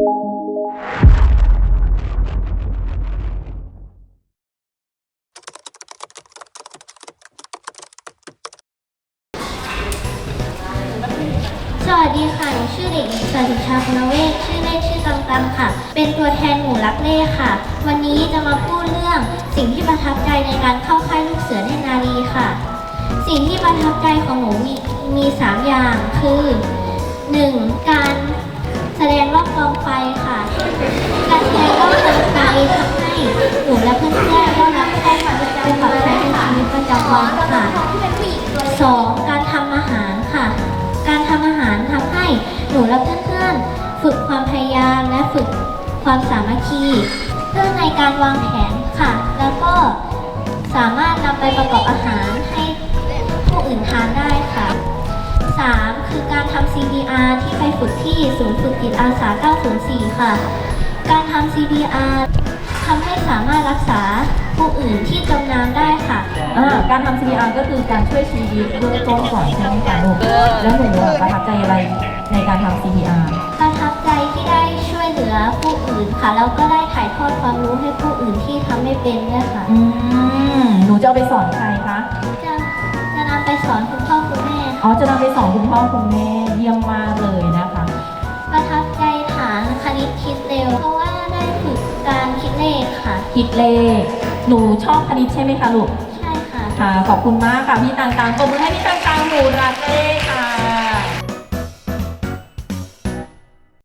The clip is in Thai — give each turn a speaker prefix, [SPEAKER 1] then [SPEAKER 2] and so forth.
[SPEAKER 1] สวัสดีค่ะ หนูชื่อเด็กหญิงสาธิชาคุณเวศชื่อเล่นชื่อตังตังค่ะ เป็นตัวแทนหมู่รักเล่ค่ะ วันนี้จะมาพูดเรื่องสิ่งที่ประทับใจในการเข้าค่ายลูกเสือเนตรนารีค่ะ สิ่งที่ประทับใจของหนูมีมีสามอย่างคือ 1. การ ค่ะสองการทำอาหารค่ะ การทำอาหารทำให้หนูและเพื่อนๆฝึกความพยายามและฝึกความสามัคคี เพื่อในการวางแผนค่ะ แล้วก็สามารถนำไปประกอบอาหารให้ผู้อื่นทานได้ค่ะ 3. คือการทำ CPR ที่ไปฝึกที่ศูนย์ฝึกจิตอาสา 904 ค่ะ การทำ CPR ทำให้สามารถรักษาผู้อื่นที่จมน้ำได้
[SPEAKER 2] อ่าการทำ CPR ก็คือการช่วยชีวิตเบื้องต้นก่อนใช่ไหมคะลูกแล้วหนูอะประทับใจอะไรในการทำ CPR
[SPEAKER 1] ประทับใจที่ได้ช่วยเหลือผู้อื่นค่ะ แล้วก็ได้ถ่ายทอดความรู้ให้ผู้อื่นที่ทำไม่เป็นด้วยค่ะ
[SPEAKER 2] อืมหนูจะเอาไปสอนใครคะ
[SPEAKER 1] จะจะนำไปสอนคุณพ่อคุณแม่ค่ะ
[SPEAKER 2] อ๋อจะนำไปสอนคุณพ่อคุณแม่เยี่ยมมากเลยนะคะ
[SPEAKER 1] ประทับใจฐานคณิตคิดเร็ว เพราะว่าได้ฝึกการคิดเลขค่ะ
[SPEAKER 2] คิดเลข หนูชอบคณิตใช่ไหมคะลูก
[SPEAKER 1] ใช่ ค่ะ
[SPEAKER 2] ขอบคุณมากค่ะพี่ต่างๆปรบมือให้พี่ต่างหนูรักเลขค่ะ